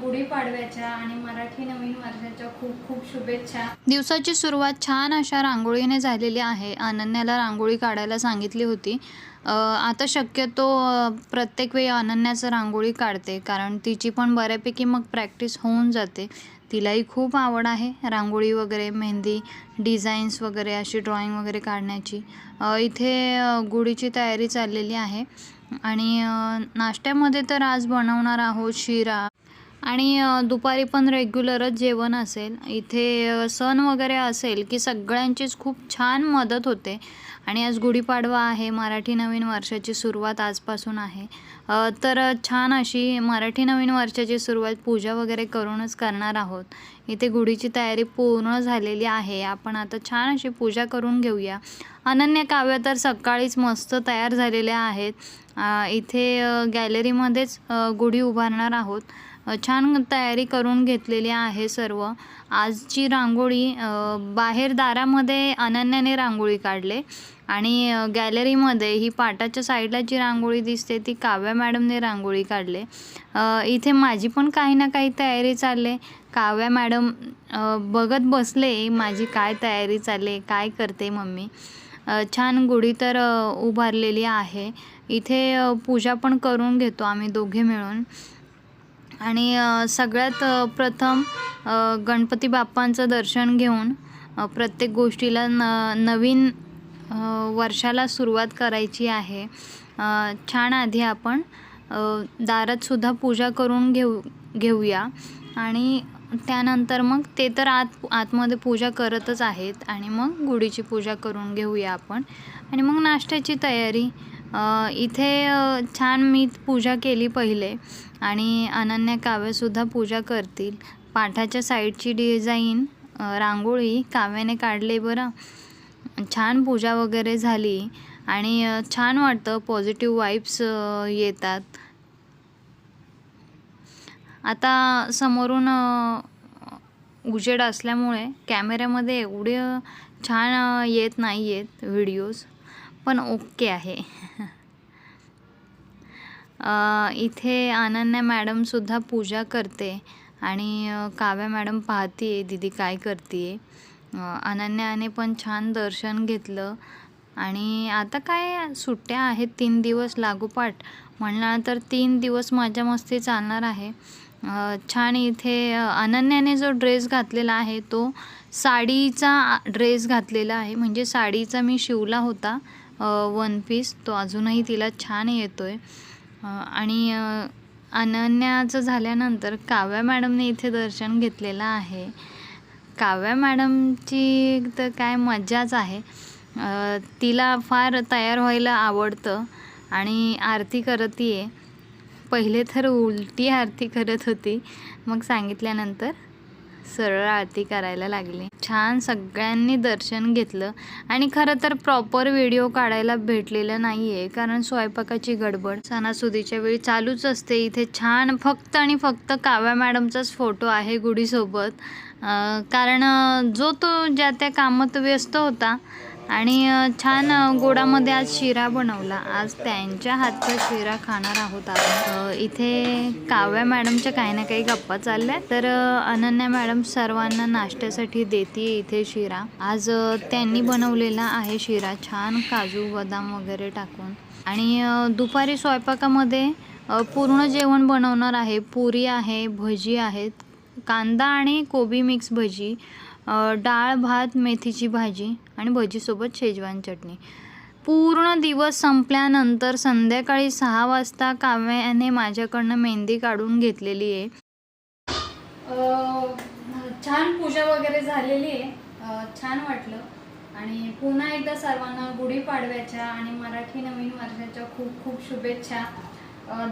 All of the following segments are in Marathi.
गुढीपाडव्याच्या आणि मराठी नवीन वर्षाच्या खूप खूप शुभेच्छा. दिवसाची सुरुवात छान अशा रांगोळीने झालेली आहे. अनन्याला रांगोळी काढायला सांगितली होती. आता शक्यतो प्रत्येक वेळी अनन्याचं रांगोळी काढते कारण तिची पण बऱ्यापैकी मग प्रॅक्टिस होऊन जाते. तिलाही खूप आवड आहे रांगोळी वगैरे मेहंदी डिझाईन्स वगैरे अशी ड्रॉइंग वगैरे काढण्याची. इथे गुढीची तयारी चाललेली आहे. आणि नाश्त्यामध्ये तर आज बनवणार आहोत शिरा आणि दुपारी पण रेग्युलरच जेवण असेल. इथे सण वगैरे असेल की सगळ्यांचीच खूप छान मदत होते. आणि आज गुढीपाडवा आहे मराठी नवीन वर्षाची सुरुवात आजपासून आहे. तर छान अशी मराठी नवीन वर्षाची सुरुवात पूजा वगैरे करूनच करणार आहोत. इथे गुढीची तयारी पूर्ण झालेली आहे. आपण आता छान अशी पूजा करून घेऊया. अनन्य काव्य तर सकाळीच मस्त तयार झालेल्या आहेत. इथे गॅलरीमध्येच गुढी उभारणार आहोत. छान तयारी करून घेतलेली आहे सर्व. आजची रांगोळी बाहेर दारामध्ये अनन्याने रांगोळी काढले आणि गॅलरीमध्ये ही पाटाच्या साईडला जी रांगोळी दिसते ती काव्या मॅडमने रांगोळी काढले. इथे माझी पण काही ना काही तयारी चालले. काव्या मॅडम बघत बसले माझी काय तयारी चालले काय करते मम्मी? छान गुढी तर उभारलेली आहे. इथे पूजा पण करून घेतो आम्ही दोघे मिळून. आणि सगळ्यात प्रथम गणपती बाप्पांचं दर्शन घेऊन प्रत्येक गोष्टीला न नवीन वर्षाला सुरुवात करायची आहे. छान आधी आपण दारातसुद्धा पूजा करून घेऊ घेऊया. आणि त्यानंतर मग ते तर आत आतमध्ये पूजा करतच आहेत. आणि मग गुढीची पूजा करून घेऊया आपण. आणि मग नाश्त्याची तयारी इथे छान मी पूजा केली पहिले आणि अनन्या काव्यसुद्धा पूजा करतील. पाठाच्या साईडची डिझाईन रांगोळी काव्याने काढले बरं. छान पूजा वगैरे झाली आणि छान वाटतं पॉझिटिव्ह वाईब्स येतात. आता समोरून उजेड असल्यामुळे कॅमेऱ्यामध्ये एवढे छान येत नाही आहेत व्हिडिओज पण ओके आहे. इथे अनन्या मॅडमसुद्धा पूजा करते आणि काव्या मॅडम पाहते आहे दीदी काय करते अनन्याने पण छान दर्शन घेतलं आणि आता काय सुट्ट्या आहेत तीन दिवस लागोपाठ. तर तीन दिवस माझ्या मस्ती चालणार आहे. छान इथे अनन्याने जो ड्रेस घातलेला आहे तो साडीचा ड्रेस घातलेला आहे. म्हणजे साडीचा मी शिवला होता. वन पीस तो अजूनही तिला छान येतो आहे आणि अनन्याचं झाल्यानंतर काव्या मॅडमने इथे दर्शन घेतलेलं आहे. काव्या मॅडमची तर काय मज्जाच आहे. तिला फार तयार व्हायला आवडतं आणि आरती करते आहे पहिले तर उलटी आरती करत होती. मग सांगितल्यानंतर सरळ आरती करायला लागली. छान सगळ्यांनी दर्शन घेतलं. आणि खरं तर प्रॉपर व्हिडिओ काढायला भेटलेलं नाही आहे कारण स्वयंपाकाची गडबड. सणासुदीच्या वेळी चालूच असते. इथे छान फक्त आणि फक्त काव्या मॅडमचाच फोटो आहे गुढीसोबत. कारण जो तो ज्या त्या कामात व्यस्त होता आणि छान गोडामध्ये आज शिरा बनवला. आज त्यांच्या हातचा शिरा खाणार आहोत आपण. इथे काव्या मॅडमच्या काही ना काही गप्पा चालल्या. तर अनन्या मॅडम सर्वांना नाश्त्यासाठी देते इथे शिरा. आज त्यांनी बनवलेला आहे शिरा. छान काजू बदाम वगैरे टाकून. आणि दुपारी स्वयंपाकामध्ये पूर्ण जेवण बनवणार आहे. पुरी आहे भजी आहेत. कांदा आणि कोबी मिक्स भजी. डाळ भात मेथीची भाजी आणि भजीसोबत शेजवान चटणी. पूर्ण दिवस संपल्यानंतर संध्याकाळी सहा वाजता काव्याने माझ्याकडनं मेहंदी काढून घेतलेली आहे. छान पूजा वगैरे झालेली आहे. छान वाटलं. आणि पुन्हा एकदा सर्वांना गुढीपाडव्याच्या आणि मराठी नवीन वर्षाच्या खूप खूप शुभेच्छा.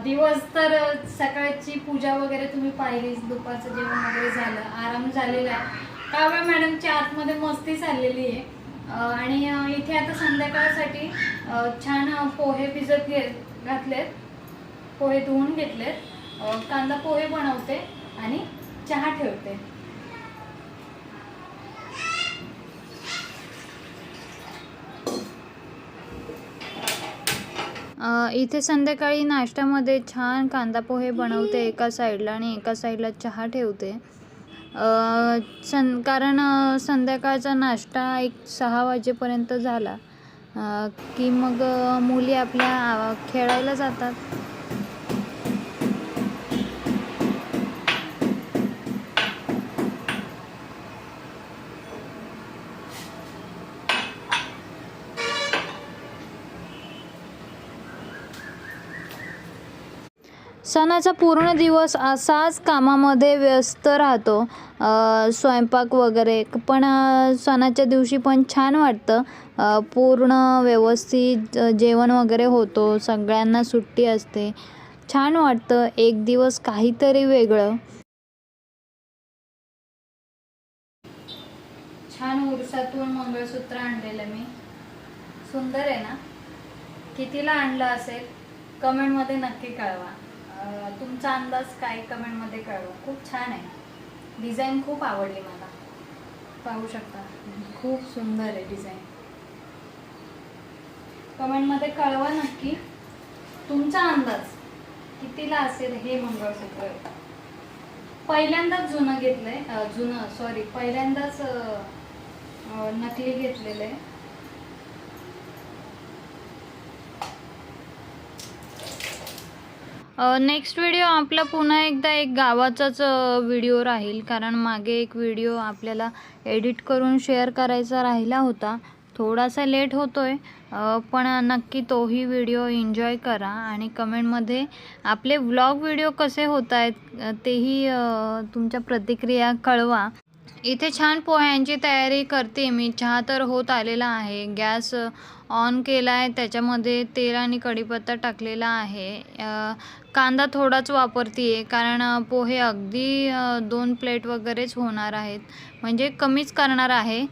दिवस तर सकाळची पूजा वगैरे तुम्ही पाहिलीच दुपारचं जेवण वगैरे झालं आराम झालेला आहे. काव्या मॅडमच्या आतमध्ये मस्ती चाललेली आहे. आणि इथे आता संध्याकाळसाठी छान पोहे भिजत घे घातलेत. पोहे धुवून घेतलेत. कांदा पोहे बनवते आणि चहा ठेवते. इथे संध्याकाळी नाश्त्यामध्ये छान कांदा पोहे बनवते एका साईडला आणि एका साईडला चहा ठेवते. सं कारण संध्याकाळचा नाश्ता एक सहा वाजेपर्यंत झाला. की मग मुली आपल्या खेळायला जातात. सणाचा पूर्ण दिवस असाच कामामध्ये व्यस्त राहतो. स्वयंपाक वगैरे. पण सणाच्या दिवशी पण छान वाटतं. पूर्ण व्यवस्थित जेवण वगैरे होतो. सगळ्यांना सुट्टी असते. छान वाटतं. एक दिवस काहीतरी वेगळं. छान उरसातून मंगळसूत्र आणलेलं मी. सुंदर आहे ना? कितीला आणलं असेल? कमेंटमध्ये नक्की कळवा. तुमचा अंदाज काय कमेंटमध्ये कळवा. खूप छान आहे. डिझाईन खूप आवडली मला. पाहू शकता. खूप सुंदर आहे डिझाईन कमेंटमध्ये कळवा नक्की. तुमचा अंदाज कितीला असेल हे मंगळसूत्र? पहिल्यांदाच जुनं घेतलंय. जुनं सॉरी पहिल्यांदाच नकली घेतलेलं आहे. नेक्स्ट व्हिडिओ आपला पुन्हा एकदा एक गावाचाच व्हिडिओ राहील. कारण मागे एक व्हिडिओ आपल्याला एडिट करून शेअर करायचा राहिला होता. थोडासा लेट होतो आहे पण नक्की तोही व्हिडिओ एन्जॉय करा. आणि कमेंटमध्ये आपले व्लॉग व्हिडिओ कसे होत आहेत तेही तुमच्या प्रतिक्रिया कळवा. इथे छान पोह्यांची तयारी करते मी. चहा तर होत आलेला आहे. गॅस ऑन केला आहे त्याच्यामध्ये तेल आणि कढीपत्ता टाकलेला आहे. कांदा थोडाच वापरते आहे कारण पोहे अगदी दोन प्लेट वगैरेच होणार आहेत. म्हणजे कमीच करणार आहे.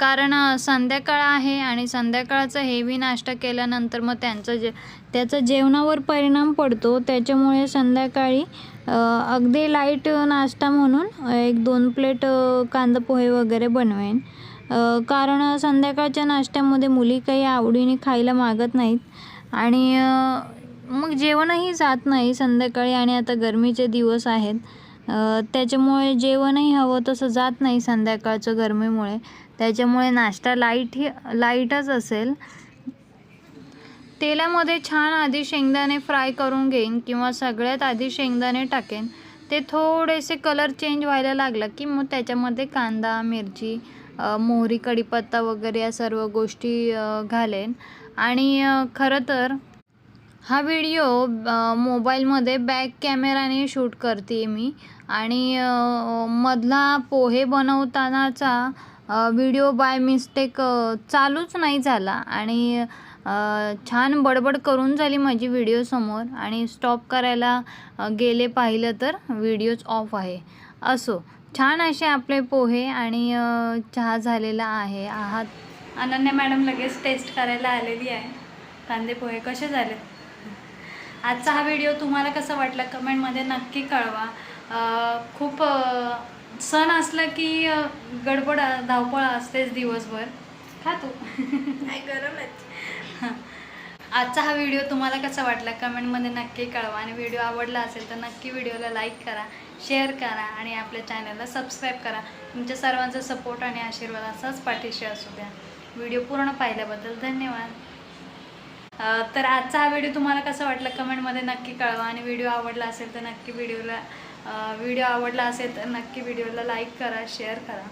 कारण संध्याकाळ आहे आणि संध्याकाळचा हेवी नाश्ता केल्यानंतर मग त्यांचं जे त्याचा जेवणावर परिणाम पडतो. त्याच्यामुळे संध्याकाळी अगदी लाइट नाश्ता म्हणून एक दोन प्लेट कांदा पोहे वगैरे बनवेन. कारण संध्याकाळच्या नाश्त्यामध्ये मुली काही आवडीने खायला मागत नाहीत. आणि मग जेवणही जात नाही संध्याकाळी आणि आता गरमीचे दिवस आहेत. त्याच्यामुळे जेवणही हवं तसं जात नाही संध्याकाळचं गरमीमुळे. त्याच्यामुळे नाश्ता लाइट ही लाईटच असेल. तेलामध्ये छान आधी शेंगदाणे फ्राय करून घेईन किंवा सगळ्यात आधी शेंगदाणे टाकेन. ते थोडेसे कलर चेंज व्हायला लागलं की मग त्याच्यामध्ये कांदा मिरची मोहरी कढीपत्ता वगैरे या सर्व गोष्टी घालेन. आणि खरं तर हा व्हिडिओ मोबाईलमध्ये बॅक कॅमेराने शूट करते मी. आणि मधला पोहे बनवतानाचा व्हिडिओ बाय मिस्टेक चालूच नाही झाला. आणि छान बडबड करून झाली माझी व्हिडिओ समोर. आणि स्टॉप करायला गेले पाहिलं तर व्हिडिओच ऑफ आहे. असो. छान असे आपले पोहे आणि चहा झालेला आहे. आहात? अनन्या मॅडम लगेच टेस्ट करायला आलेली आहे. कांदे पोहे कसे झाले? आजचा हा व्हिडिओ तुम्हाला कसा वाटला कमेंटमध्ये नक्की कळवा. खूप सण असला की गडबड धावपळ असतेच दिवसभर. खा तू. हां. आजचा हा व्हिडिओ तुम्हाला कसा वाटला कमेंटमध्ये नक्की कळवा. आणि व्हिडिओ आवडला असेल तर नक्की व्हिडिओला लाईक करा शेअर करा आणि आपल्या चॅनलला सबस्क्राईब करा. तुमच्या सर्वांचा सपोर्ट आणि आशीर्वाद असाच पाठीशी असू द्या. व्हिडिओ पूर्ण पाहिल्याबद्दल धन्यवाद. तर आजचा हा व्हिडिओ तुम्हाला कसा वाटला कमेंटमध्ये नक्की कळवा. आणि व्हिडिओ आवडला असेल तर नक्की व्हिडिओला व्हिडिओ आवडला असेल तर नक्की व्हिडिओला लाईक करा शेअर करा.